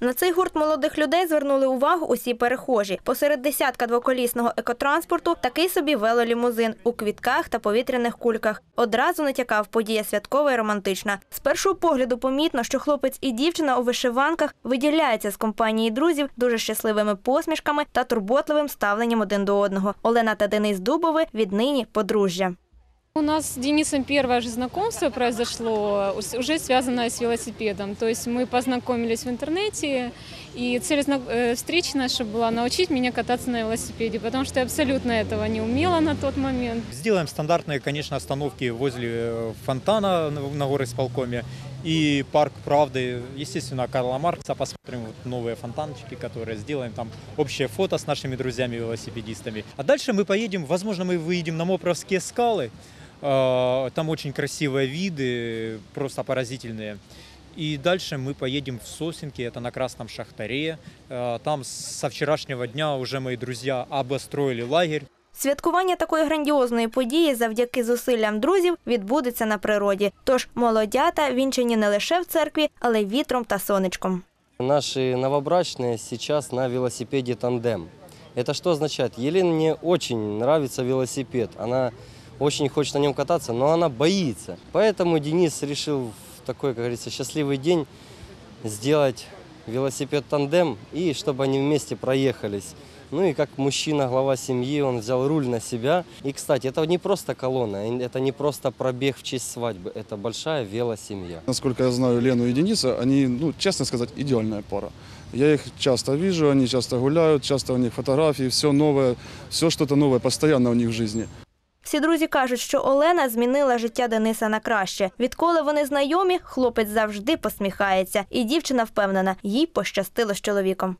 На цей гурт молодих людей звернули увагу усі перехожі. Посеред десятка двоколісного екотранспорту такий собі велолімузин у квітках та повітряних кульках. Одразу натякав подія святкова і романтична. З першого погляду помітно, що хлопець і дівчина у вишиванках виділяються з компанії друзів дуже щасливими посмішками та турботливим ставленням один до одного. Олена та Денис Дубови віднині подружжя. У нас с Денисом первое же знакомство произошло, уже связанное с велосипедом. То есть мы познакомились в интернете, и цель э, встречи наша была научить меня кататься на велосипеде, потому что я абсолютно этого не умела на тот момент. Сделаем стандартные, конечно, остановки возле э, фонтана на на горисполкоме и парк правды. Естественно, Карла Маркса посмотрим вот новые фонтанчики, которые сделаем. Там общее фото с нашими друзьями-велосипедистами. А дальше мы поедем, возможно, мы выедем на Мопровские скалы. Э, Там очень красивые виды, просто поразительные. И дальше мы поедем в Сосенки, это на Красном Шахтаре. Э, Там со вчерашнего дня уже мои друзья обостроили лагерь. Святкування такої грандіозної події завдяки зусиллям друзів відбудеться на природі. Тож молодята вінчені не лише в церкві, але й вітром та сонечком. Наши новобрачные сейчас на велосипеде тандем. Это что означает? Елене очень нравится велосипед. Она очень хочет на нем кататься, но она боится. Поэтому Денис решил в такой, как говорится, счастливый день сделать велосипед тандем и чтобы они вместе проехались. Ну и как мужчина, глава семьи, он взял руль на себя. И, кстати, это не просто колонна, это не просто пробег в честь свадьбы, это большая велосемья. Насколько я знаю Лену и Дениса, они, ну, честно сказать, идеальная пара. Я их часто вижу, они часто гуляют, часто у них фотографии, все новое, все что-то новое постоянно у них в жизни. Всі друзі кажуть, що Олена змінила життя Дениса на краще. Відколи вони знайомі, хлопець завжди посміхається, і дівчина впевнена, їй пощастило з чоловіком.